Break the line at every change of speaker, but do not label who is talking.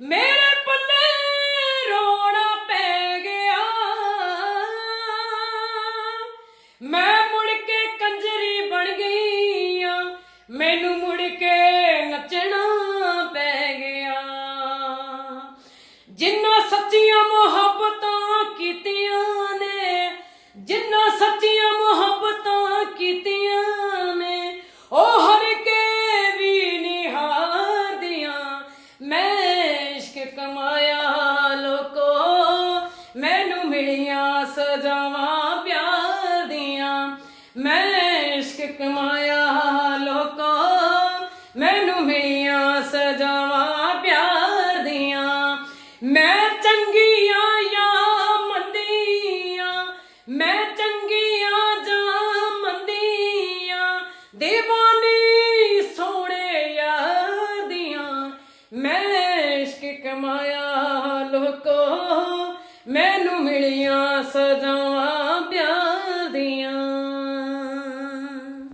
ਮੇਰੇ ਪੱਲੇ ਰੋਣਾ ਪੈ ਗਿਆ। ਮੈਂ ਮੁੜ ਕੇ ਕੰਜਰੀ ਬਣ ਗਈ ਆ। ਮੈਨੂੰ ਮੁੜ ਕੇ ਨੱਚਣਾ ਪੈ ਗਿਆ। ਜਿੰਨਾ ਸੱਚੀਆਂ ਕਮਾਇਆ ਲੋਕੋ, ਮੈਨੂੰ ਮਿਲੀਆਂ ਸਜਾਵਾਂ ਪਿਆਰ ਦੀਆਂ। ਮੈਂ ਇਸ਼ਕ ਕਮਾਇਆ ਲੋਕੋ, ਮੈਨੂੰ ਮਿਲੀਆਂ ਸਜਾਵਾਂ ਪਿਆਰ ਦੀਆਂ। ਮੈਂ ਚੰਗੀਆਂ ਜਾਂ ਮੰਦੀਆਂ, ਮੈਂ ਚੰਗੀਆਂ ਜਾਂ ਮੰਦੀਆਂ। ਦੇਵਾ ਮੈਨੂੰ ਮਿਲੀਆਂ ਸਜਾਵਾਂ